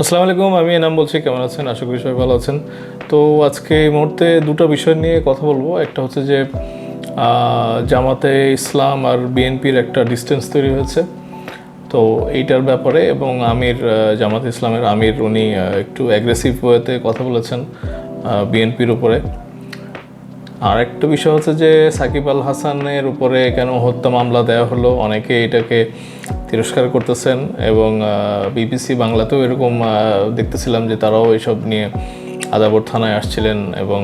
আসসালামু আলাইকুম, আমি এনাম বলছি, কেমন আছেন? আশা করি সবাই ভালো আছেন। তো আজকে এই মুহূর্তে দুটো বিষয় নিয়ে কথা বলব। একটা হচ্ছে যে জামাতে ইসলাম আর বিএনপির একটা ডিস্টেন্স তৈরি হয়েছে। তো এইটার ব্যাপারে এবং আমির জামাত ইসলামের আমির, উনি একটু অ্যাগ্রেসিভ ওয়েতে কথা বলেছেন বিএনপির উপরে। আর একটা বিষয় হচ্ছে যে, সাকিব আল হাসানের উপরে কেন হত্যা মামলা দেওয়া হলো? অনেকে এটাকে তিরস্কার করতেছেন এবং বিবিসি বাংলাতেও এরকম দেখতেছিলাম যে তারাও এসব নিয়ে আদাবর থানায় আসছিলেন এবং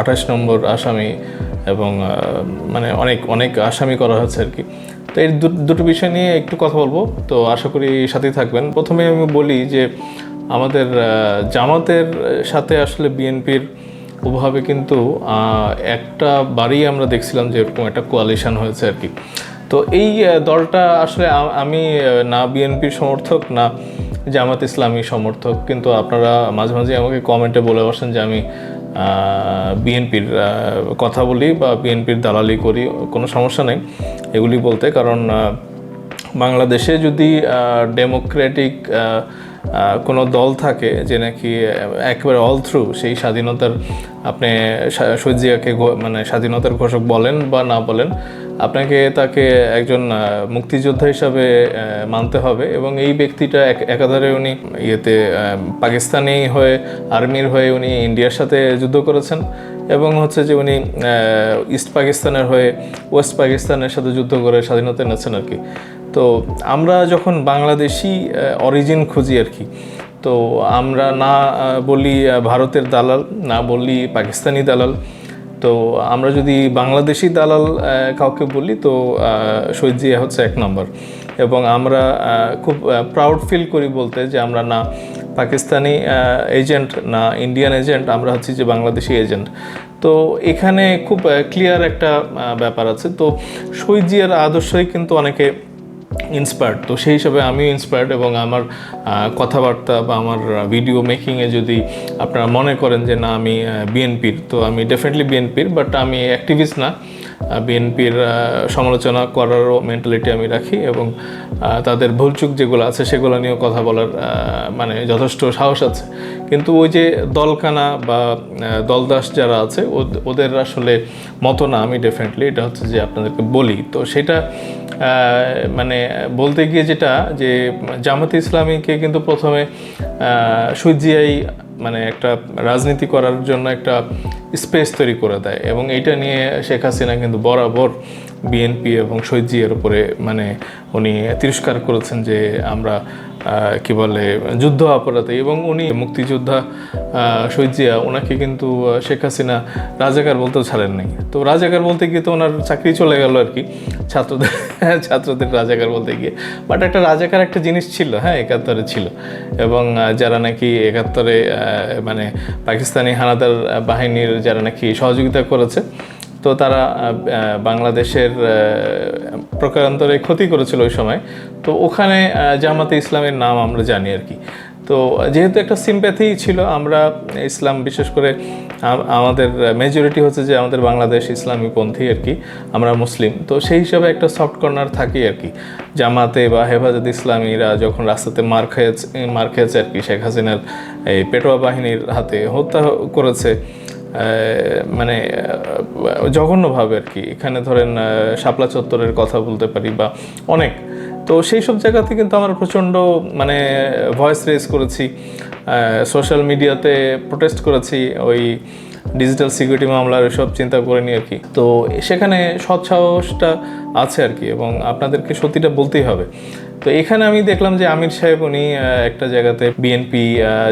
আঠাশ নম্বর আসামি এবং মানে অনেক অনেক আসামি করা হয়েছে আর কি। তো এই দুটো বিষয় নিয়ে একটু কথা বলব। তো আশা করি সাথেই থাকবেন। প্রথমে আমি বলি যে আমাদের জামাতের সাথে আসলে বিএনপির ওভাবে কিন্তু একটা বাড়ি আমরা দেখছিলাম যে এরকম একটা কোয়ালিশন হয়েছে আর কি। তো এই দলটা আসলে আমি না বিএনপির সমর্থক, না জামাত ইসলামী সমর্থক, কিন্তু আপনারা মাঝে মাঝে আমাকে কমেন্টে বলে বসেন যে আমি বিএনপির কথা বলি বা বিএনপির দালালি করি, কোনো সমস্যা নেই এগুলি বলতে, কারণ বাংলাদেশে যদি ডেমোক্রেটিক কোনো দল থাকে যে নাকি একবারে অল থ্রু সেই স্বাধীনতার আপনি শা- শহীদ জিয়াকে মানে স্বাধীনতার ঘোষক বলেন বা না বলেন, আপনাকে তাকে একজন মুক্তিযোদ্ধা হিসাবে মানতে হবে এবং এই ব্যক্তিটা এক- একাধারে উনি ইয়েতে পাকিস্তানি হয়ে, আর্মির হয়ে উনি ইন্ডিয়ার সাথে যুদ্ধ করেছেন এবং হচ্ছে যে উনি ইস্ট পাকিস্তানের হয়ে ওয়েস্ট পাকিস্তানের সাথে যুদ্ধ করে স্বাধীনতা এনেছেন আর কি। তো আমরা যখন বাংলাদেশি অরিজিন খুঁজি আর কি, তো আমরা না বলি ভারতের দালাল, না বলি পাকিস্তানি দালাল, তো আমরা যদি বাংলাদেশি দালাল কাউকে বলি, তো শহীদ জিয়া হচ্ছে এক নম্বর। এবং আমরা খুব প্রাউড ফিল করি বলতে যে আমরা না পাকিস্তানি এজেন্ট না ইন্ডিয়ান এজেন্ট আমরা হচ্ছি যে বাংলাদেশি এজেন্ট তো এখানে খুব ক্লিয়ার একটা ব্যাপার আছে। তো শহীদ জিয়ার আদর্শই কিন্তু অনেকে ইন্সপায়ার্ড তো সেই হিসাবে আমিও ইন্সপায়ার্ড এবং আমার কথাবার্তা বা আমার ভিডিও মেকিংয়ে যদি আপনারা মনে করেন যে না, আমি বিএনপির তো আমি ডেফিনেটলি বিএনপির বাট আমি অ্যাক্টিভিস্ট না। বিএনপির সমালোচনা করারও মেন্টালিটি আমি রাখি এবং তাদের ভুলচুক যেগুলো আছে সেগুলো নিয়েও কথা বলার মানে যথেষ্ট সাহস আছে। কিন্তু ওই যে দলকানা বা দলদাস যারা আছে, ওদ- ওদের আসলে মতো না, আমি ডেফিনেটলি এটা হচ্ছে যে আপনাদেরকে বলি। তো সেটা মানে বলতে গিয়ে যেটা যে জামাতে ইসলামীকে কিন্তু প্রথমে সুজিয়াই মানে একটা রাজনীতি করার জন্য একটা স্পেস তৈরি করে দেয় এবং এটা নিয়ে শেখ হাসিনা কিন্তু বরাবর বিএনপি এবং শহীদ জিয়ার উপরে মানে উনি তিরস্কার করেছেন যে আমরা কি বলে, যুদ্ধ অপরাধী। এবং উনি মুক্তিযোদ্ধা শহীদ জিয়া, ওনাকে কিন্তু শেখ হাসিনা রাজাকার বলতেও ছাড়েন নাই তো রাজাকার বলতে গিয়ে তো ওনার চাকরি চলে গেল আর কি, ছাত্রদের ছাত্রদের রাজাকার বলতে গিয়ে। বাট একটা রাজাকার একটা জিনিস ছিল হ্যাঁ একাত্তরে ছিল। এবং যারা নাকি একাত্তরে মানে পাকিস্তানি হানাদার বাহিনীর যারা নাকি সহযোগিতা করেছে তো তারা বাংলাদেশের প্রকারান্তরে ক্ষতি করেছিল ওই সময়। তো ওখানে জামাতে ইসলামের নাম আমরা জানি আর কি। তো যেহেতু একটা সিম্প্যাথি ছিল, আমরা ইসলাম বিশেষ করে, আম- আমাদের মেজরিটি হচ্ছে যে আমাদের বাংলাদেশ ইসলামী পন্থী আর কি, আমরা মুসলিম। তো সেই হিসাবে একটা সফট কর্নার থাকি আর কি। জামাতে বা হেফাজত ইসলামীরা যখন রাস্তাতে মার খেয়েছে মার খেয়েছে আর কি, শেখ হাসিনার এই পেটোয়া বাহিনীর হাতে হত্যা করেছে মানে জঘন্যভাবে আর কি। এখানে ধরেন শাপলা চত্বরের কথা বলতে পারি বা অনেক। তো সেই সব জায়গাতে কিন্তু আমরা প্রচণ্ড মানে ভয়েস রেজ করেছি। সোশ্যাল মিডিয়াতে প্রোটেস্ট করেছি ওই ডিজিটাল সিকিউরিটি মামলার সব চিন্তা করে নিয়ে আর কি। তো সেখানে সৎসাহসটা আছে আর কি এবং আপনাদেরকে সত্যিটা বলতেই হবে। তো এখানে আমি দেখলাম যে আমির সাহেব উনি একটা জায়গাতে বিএনপি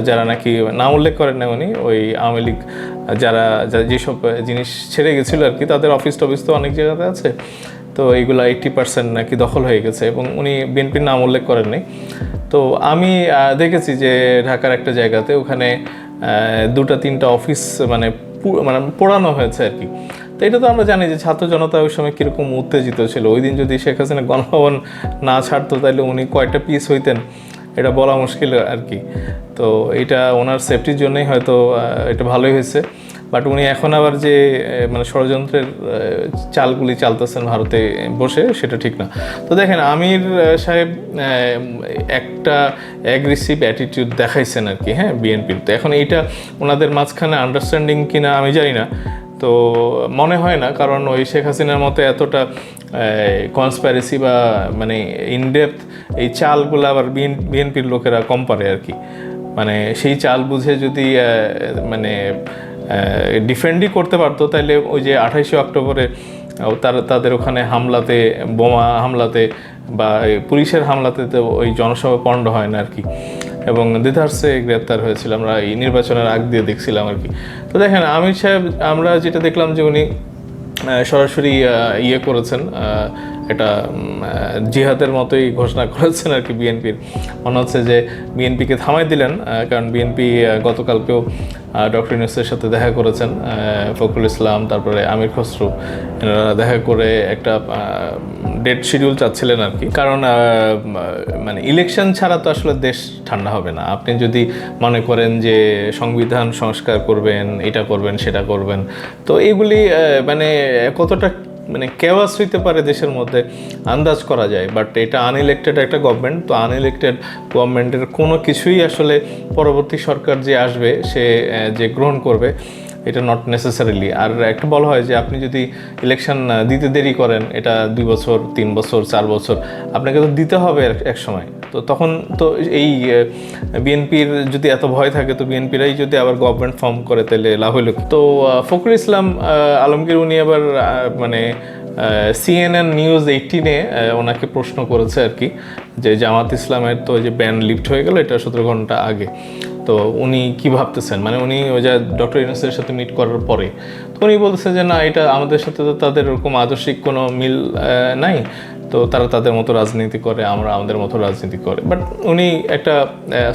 যারা নাকি নাম উল্লেখ করেন না উনি, ওই আওয়ামী লীগ যারা যেসব জিনিস ছেড়ে গেছিল আর কি তাদের অফিস টফিস তো অনেক জায়গাতে আছে। তো এইগুলো এইট্টি পার্সেন্ট নাকি দখল হয়ে গেছে এবং উনি বিএনপির নাম উল্লেখ করেননি তো আমি দেখেছি যে ঢাকার একটা জায়গাতে ওখানে দুটা তিনটা অফিস মানে মানে পোড়ানো হয়েছে আর কি তো এটা তো আমরা জানি যে ছাত্র জনতা ওই সময় কীরকম উত্তেজিত ছিল। ওই দিন যদি শেখ হাসিনা গণভবন না ছাড়তো তাহলে উনি কয়েকটা পিস হইতেন। এটা বলা মুশকিল আর কি। তো এটা ওনার সেফটির জন্যই হয়তো এটা ভালোই হয়েছে। বাট উনি এখন আবার যে মানে ষড়যন্ত্রের চালগুলি চালতেছেন ভারতে বসে, সেটা ঠিক না। তো দেখেন, আমির সাহেব একটা অ্যাগ্রেসিভ অ্যাটিটিউড দেখাইছেন আর কি হ্যাঁ বিএনপির তো এখন এইটা ওনাদের মাঝখানে আন্ডারস্ট্যান্ডিং কিনা আমি জানি না। তো মনে হয় না, কারণ ওই শেখ হাসিনার মতো এতটা কনসপ্যারেসি বা মানে ইনডেপথ এই চালগুলো আবার বিএনপির লোকেরা কম পারে আর কি। মানে সেই চাল বুঝে যদি মানে ডিফেন্ডই করতে পারতো তাহলে ওই যে আঠাইশে অক্টোবরে তার, তাদের ওখানে হামলাতে, বোমা হামলাতে বা পুলিশের হামলাতে তো ওই জনসভা পণ্ড হয় না আর কি। এবং দ্বিধার্সে গ্রেপ্তার হয়েছিল। আমরা এই নির্বাচনের আগ দিয়ে দেখছিলাম আর কি। তো দেখেন, আমির সাহেব, আমরা যেটা দেখলাম যে উনি সরাসরি ইয়ে করেছেন উম, জিহাদের মতোই ঘোষণা করেছেন আর কি বিএনপির মনে হচ্ছে যে বিএনপিকে থামাই দিলেন কারণ বিএনপি গতকালকেও ডক্টর ইউনুসের সাথে দেখা করেছেন ফখরুল ইসলাম তারপরে আমির খসরু। এনারা দেখা করে একটা ডেট শিডিউল চাচ্ছিলেন আর কি। কারণ মানে ইলেকশন ছাড়া তো আসলে দেশ ঠান্ডা হবে না। আপনি যদি মনে করেন যে সংবিধান সংস্কার করবেন এটা করবেন সেটা করবেন তো এগুলি মানে কতটা মানে কেওয়াস হইতে পারে দেশের মধ্যে, আন্দাজ করা যায়। বাট এটা আনইলেক্টেড একটা গভর্নমেন্ট তো আনইলেক্টেড গভর্নমেন্টের কোনো কিছুই আসলে পরবর্তী সরকার যে আসবে, সে যে গ্রহণ করবে, এটা নট নেসেসারিলি আর একটা বলা হয় যে আপনি যদি ইলেকশন দিতে দেরি করেন, এটা দুই বছর, তিন বছর, চার বছর, আপনাকে তো দিতে হবে এক- সময়। তো তখন তো এই বিএনপির যদি এত ভয় থাকে, তো বিএনপিরাই যদি আবার গভর্নমেন্ট ফর্ম করে, তাহলে লাভ হলো তো ফখরুল ইসলাম আলমগীর উনি আবার মানে সিএনএন নিউজ এইটিনে ওনাকে প্রশ্ন করেছে আর কি, যে জামাত ইসলামের তো যে ব্যান লিফট হয়ে গেল, এটা সতেরো ঘণ্টা আগে। তো উনি কি ভাবতেছেন? মানে উনি ওই যা ডক্টর ইউনুসের সাথে মিট করার পরে, তো উনি বলতেছে যে, না, এটা আমাদের সাথে তো তাদের ওরকম আদর্শিক কোনো মিল নাই। তো তারা তাদের মতো রাজনীতি করে, আমরা আমাদের মতো রাজনীতি করে। বাট উনি একটা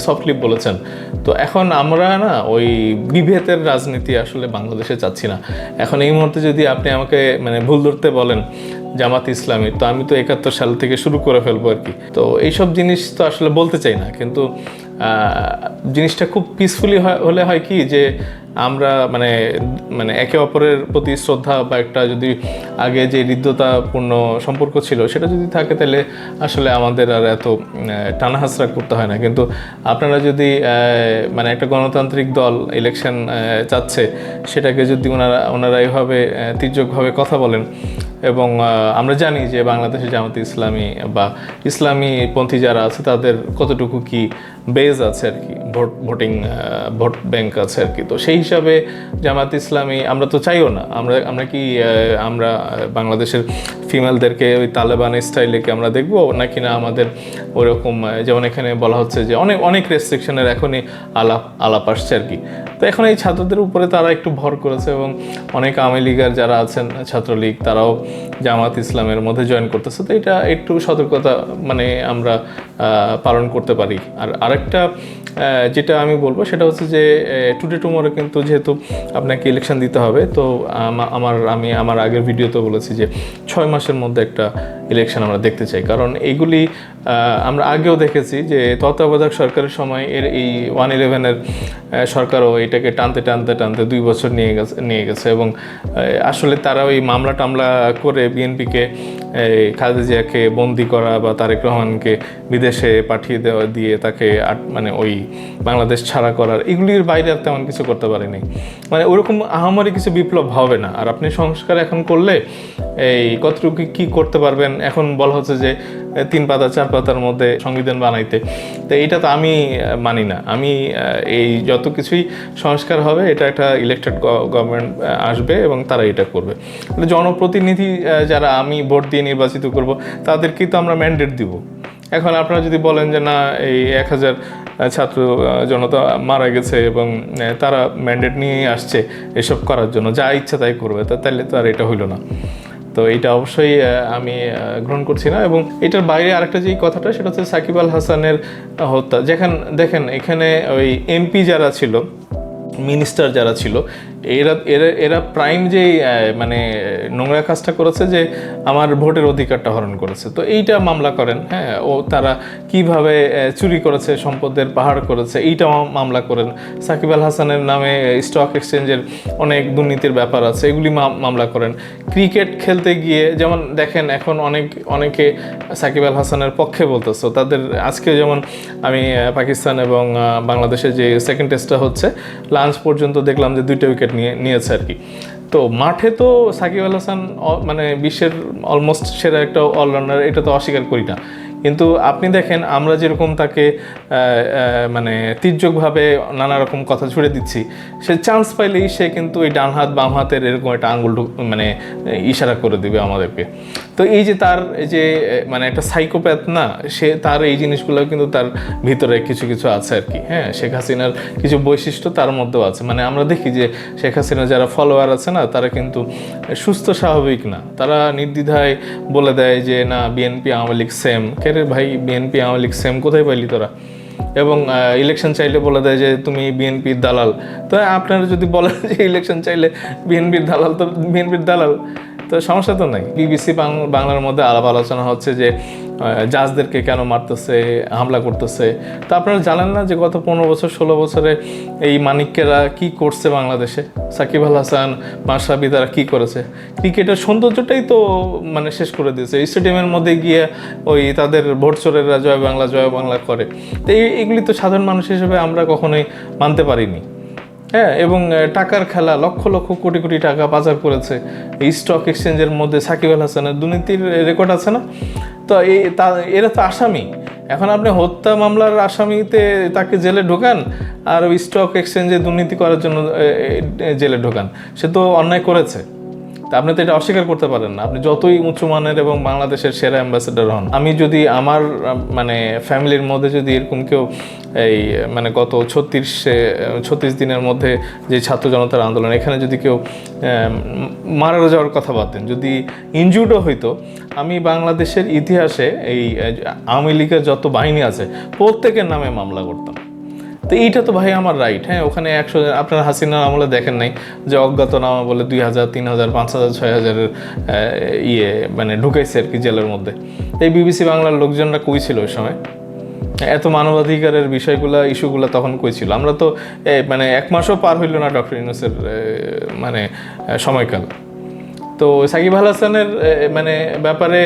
সফটলি বলেছেন। তো এখন আমরা না, ওই বিভেদের রাজনীতি আসলে বাংলাদেশে চাচ্ছি না। এখন এই মুহূর্তে যদি আপনি আমাকে মানে ভুল ধরতে বলেন, জামাত ইসলামী, তো আমি তো একাত্তর সাল থেকে শুরু করে ফেলব আর কি। তো এইসব জিনিস তো আসলে বলতে চাই না। কিন্তু জিনিসটা খুব পিসফুলি হলে হয় কি যে আমরা মানে মানে একে অপরের প্রতি শ্রদ্ধা বা একটা যদি আগে যে হৃদ্যতাপূর্ণ সম্পর্ক ছিল সেটা যদি থাকে তাহলে আসলে আমাদের আর এত উম, টানা হাসরা করতে হয় না। কিন্তু আপনারা যদি মানে একটা গণতান্ত্রিক দল ইলেকশন চাচ্ছে সেটাকে যদি ওনারা ওনারা এইভাবে আহ, তির্যকভাবে কথা বলেন এবং আমরা জানি যে বাংলাদেশে জামাতে ইসলামী বা ইসলামী পন্থী যারা আছে তাদের কতটুকু কি বেজ আছে আর কি, ভোট, ভোটিং ভোট ব্যাংক আছে আর কি। তো সেই হিসাবে জামাত ইসলামী, আমরা তো চাইও না, আমরা আমরা কি আমরা বাংলাদেশের ফিমেলদেরকে ওই তালেবান স্টাইলে কি আমরা দেখব? নাকি না আমাদের ওরকম যেমন এখানে বলা হচ্ছে যে অনেক অনেক রেস্ট্রিকশনের এখনই আলাপ আলাপ আসছে আর কি। তো এখন এই ছাত্রদের উপরে তারা একটু ভর করেছে এবং অনেক আওয়ামী লীগের যারা আছেন, ছাত্রলীগ, তারাও জামাত ইসলামের মধ্যে জয়েন করতেছে। তো এটা একটু সতর্কতা মানে আমরা পালন করতে পারি। আর আরেকটা যেটা আমি বলব সেটা হচ্ছে যে টুডে টুমোরে কিন্তু যেহেতু আপনাকে ইলেকশন দিতে হবে, তো আমার, আমি আমার আগের ভিডিওতে বলেছি যে ছয় মাসের মধ্যে একটা ইলেকশন আমরা দেখতে চাই। কারণ এইগুলি আমরা আগেও দেখেছি যে তত্ত্বাবধায়ক সরকারের সময় এর এই ওয়ান ইলেভেনের সরকারও এটাকে টানতে টানতে টানতে দুই বছর নিয়ে গেছে নিয়ে গেছে এবং আসলে তারা ওই মামলা টামলা করে বিএনপিকে খালেদা জিয়াকে বন্দি করা বা তারেক রহমানকে বিদেশে পাঠিয়ে দেওয়া দিয়ে তাকে মানে ওই বাংলাদেশ ছাড়া করার, এগুলির বাইরে আর তেমন কিছু করতে পারেনি। মানে ওরকম আহামরি কিছু বিপ্লব হবে না। আর আপনি সংস্কার এখন করলে এই কতটুকু কি করতে পারবেন? এখন বলা হচ্ছে যে, তিন পাতা, চার পাতার মধ্যে সংবিধান বানাইতে। তো এইটা তো আমি মানি না। আমি এই যত কিছুই সংস্কার হবে, এটা একটা ইলেকটেড গভর্নমেন্ট আসবে এবং তারা এটা করবে। জনপ্রতিনিধি যারা আমি ভোট দিয়ে নির্বাচিত করব, তাদেরকেই তো আমরা ম্যান্ডেট দিব। এখন আপনারা যদি বলেন যে, না, এই এক হাজার ছাত্র জনতা মারা গেছে এবং তারা ম্যান্ডেট নিয়ে আসছে এসব করার জন্য। যা ইচ্ছা তাই করবে, তা তাহলে তো আর এটা হইল না। তো এটা অবশ্যই আমি গ্রহণ করছি না এবং এটার বাইরে আরেকটা যে কথাটা, সেটা হচ্ছে সাকিব আল হাসানের হত্যা। যেখান, দেখেন, এখানে ওই এমপি যারা ছিল, মিনিস্টার যারা ছিল এরা এরা এরা প্রাইম যে মানে নোংরা কাজটা করেছে যে আমার ভোটের অধিকারটা হরণ করেছে। তো এইটা মামলা করেন হ্যাঁ ও তারা কীভাবে চুরি করেছে সম্পদের পাহাড় করেছে এইটা মামলা করেন। সাকিব আল হাসানের নামে স্টক এক্সচেঞ্জের অনেক দুর্নীতির ব্যাপার আছে এগুলি মাম- মামলা করেন। ক্রিকেট খেলতে গিয়ে যেমন দেখেন এখন অনেক অনেকে সাকিব আল হাসানের পক্ষে বলতেছে তাদের আজকে যেমন আমি পাকিস্তান এবং আহ, বাংলাদেশে যে সেকেন্ড টেস্টটা হচ্ছে লাঞ্চ পর্যন্ত দেখলাম যে দুইটা উইকেট নিয়ে, নিয়েছে আর কি। তো মাঠে তো সাকিব আল হাসান মানে বিশ্বের অলমোস্ট সেরা একটা অলরাউন্ডার এটা তো অস্বীকার করি না। কিন্তু আপনি দেখেন, আমরা যেরকম তাকে মানে তির্যকভাবে নানা রকম কথা ছুড়ে দিচ্ছি, সে চান্স পাইলেই সে কিন্তু এই ডান হাত, বাম হাতের এরকম একটা আঙ্গুল মানে ইশারা করে দিবে আমাদেরকে। তো এই যে তার যে মানে একটা সাইকোপ্যাথ না, সে তার এই জিনিসগুলো কিন্তু তার ভিতরে কিছু কিছু আছে আর কি। হ্যাঁ শেখ হাসিনার কিছু বৈশিষ্ট্য তার মধ্যেও আছে। মানে আমরা দেখি যে শেখ হাসিনার যারা ফলোয়ার আছে না, তারা কিন্তু সুস্থ স্বাভাবিক না। তারা নির্দ্বিধায় বলে দেয় যে, না বিএনপি আওয়ামী লীগ সেম কেরে ভাই বিএনপি আওয়ামী লীগ সেম কোথায় পাইলি তোরা? এবং ইলেকশন চাইলে বলে দেয় যে তুমি বিএনপির দালাল। তো আপনারা যদি বলেন যে ইলেকশন চাইলে বিএনপির দালাল, তো বিএনপির দালাল। তো সমস্যা তো নাই। বিবিসি বাংলার মধ্যে আলাপ আলোচনা হচ্ছে যে জাজদেরকে কেন মারতেছে, হামলা করতেছে। তো আপনারা জানেন না যে গত পনেরো বছর, ষোলো বছরে এই মানিক্যেরা কি করছে বাংলাদেশে? সাকিব আল হাসান মাসাবি তারা কী করেছে? ক্রিকেটের সৌন্দর্যটাই তো মানে শেষ করে দিয়েছে। স্টেডিয়ামের মধ্যে গিয়ে ওই তাদের ভোট চোরেরা জয় বাংলা জয় বাংলা করে। তো এই- এগুলি তো সাধারণ মানুষ হিসেবে আমরা কখনোই মানতে পারিনি। হ্যাঁ এবং টাকার খেলা, লক্ষ লক্ষ কোটি কোটি টাকা বাজার করেছে। স্টক এক্সচেঞ্জের মধ্যে সাকিব আল হাসানের দুর্নীতির রেকর্ড আছে না? তো এই তা, এরা তো আসামি। এখন আপনি হত্যা মামলার আসামিতে তাকে জেলে ঢোকান, আর স্টক এক্সচেঞ্জে দুর্নীতি করার জন্য জেলে ঢোকান। সে তো অন্যায় করেছে। তা আপনি তো এটা অস্বীকার করতে পারেন না। আপনি যতই উচ্চমানের এবং বাংলাদেশের সেরা অ্যাম্বাসেডর হন, আমি যদি আমার মানে ফ্যামিলির মধ্যে যদি এরকম কেউ এই মানে গত ছত্রিশে, ছত্রিশ দিনের মধ্যে যে ছাত্র জনতার আন্দোলন, এখানে যদি কেউ মারা যাওয়ার কথা বাদ যদি ইনজুর্ডও হইতো, আমি বাংলাদেশের ইতিহাসে এই, আওয়ামী লীগের যত বাহিনী আছে, প্রত্যেকের নামে মামলা করতাম। তো এইটা তো ভাই আমার রাইট হ্যাঁ? ওখানে একশো আপনার হাসিনার আমলে দেখেন নাই যে অজ্ঞাতনামা বলে দুই হাজার, তিন হাজার, পাঁচ হাজার, ছয় হাজারের ইয়ে মানে ঢুকাইছে আর কি জেলের মধ্যে। এই বিবিসি বাংলার লোকজনরা কই ছিল ওই সময়? এত মানবাধিকারের বিষয়গুলো, ইস্যুগুলো তখন কই ছিল? আমরা তো মানে এক মাসও পার হইল না ডক্টর ইউনুসের মানে সময়কাল। তো সাকিব আল হাসানের মানে ব্যাপারে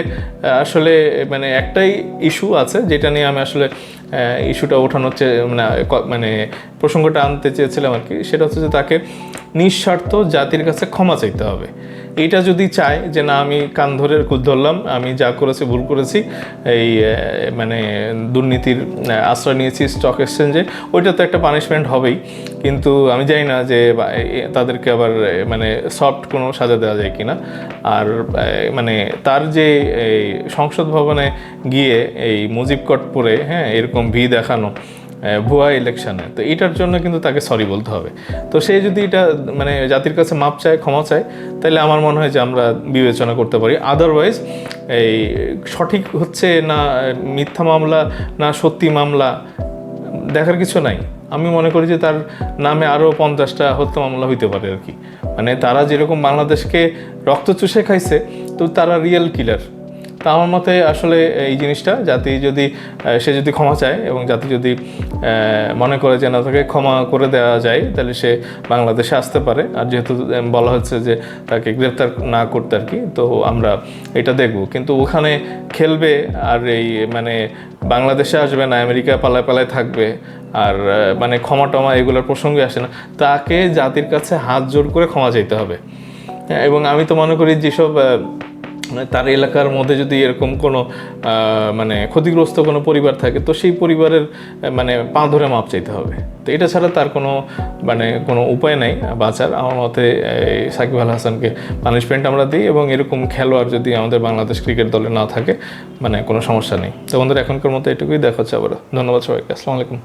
আসলে মানে একটাই ইস্যু আছে, যেটা নিয়ে আমি আসলে ইস্যুটা ওঠানোর মানে মানে প্রসঙ্গটা আনতে চেয়েছিলাম আর কি। সেটা হচ্ছে যে তাকে নিঃস্বার্থ জাতির কাছে ক্ষমা চাইতে হবে। এটা যদি চায় যে না, আমি কান ধরে ধরলাম, আমি যা করেছি ভুল করেছি, এই মানে দুর্নীতির আশ্রয় নিয়েছি স্টক এক্সচেঞ্জে ওইটা তো একটা পানিশমেন্ট হবেই। কিন্তু আমি জানি না যে তাদেরকে আবার মানে সফট কোনো সাজা দেওয়া যায় কি না আর মানে তার যে, এই সংসদ ভবনে গিয়ে এই মুজিব কট পরে হ্যাঁ এরকম ভি দেখানো ভুয়া ইলেকশনে তো এটার জন্য কিন্তু তাকে সরি বলতে হবে। তো সে যদি এটা মানে জাতির কাছে মাপ চায়, ক্ষমা চায়, তাহলে আমার মনে হয় যে আমরা বিবেচনা করতে পারি। আদারওয়াইজ এই সঠিক হচ্ছে না, মিথ্যা মামলা, না সত্যি মামলা, দেখার কিছু নাই। আমি মনে করি যে তার নামে আরও পঞ্চাশটা হত্যা মামলা হইতে পারে আর কি। মানে তারা যেরকম বাংলাদেশকে রক্ত চুষে খাইছে, তো তারা রিয়েল কিলার তা আমার মতে আসলে এই জিনিসটা জাতি যদি সে যদি ক্ষমা চায় এবং জাতি যদি মনে করে যে না তাকে ক্ষমা করে দেওয়া যায় তাহলে সে বাংলাদেশে আসতে পারে। আর যেহেতু বলা হচ্ছে যে তাকে গ্রেপ্তার না করতে আর কি তো আমরা এটা দেখব। কিন্তু ওখানে খেলবে আর এই মানে বাংলাদেশে আসবে না আমেরিকা পালায় পালায় থাকবে আর মানে ক্ষমা টমা এগুলোর প্রসঙ্গে আসে না তাকে জাতির কাছে হাত জোর করে ক্ষমা চাইতে হবে। হ্যাঁ, এবং আমি তো মনে করি যেসব তার এলাকার মধ্যে যদি এরকম কোনো মানে ক্ষতিগ্রস্ত কোনো পরিবার থাকে, তো সেই পরিবারের মানে পা ধরে মাপ চাইতে হবে। তো এটা ছাড়া তার কোনো মানে কোনো উপায় নাই বাঁচার। আমার মতে সাকিব আল হাসানকে পানিশমেন্ট আমরা দিই এবং এরকম খেলোয়াড় যদি আমাদের বাংলাদেশ ক্রিকেট দলে না থাকে মানে কোনো সমস্যা নেই। তো বন্ধুরা, এখনকার মতো এটুকুই। দেখা হচ্ছে আবার ধন্যবাদ সবাইকে। আসসালামু আলাইকুম।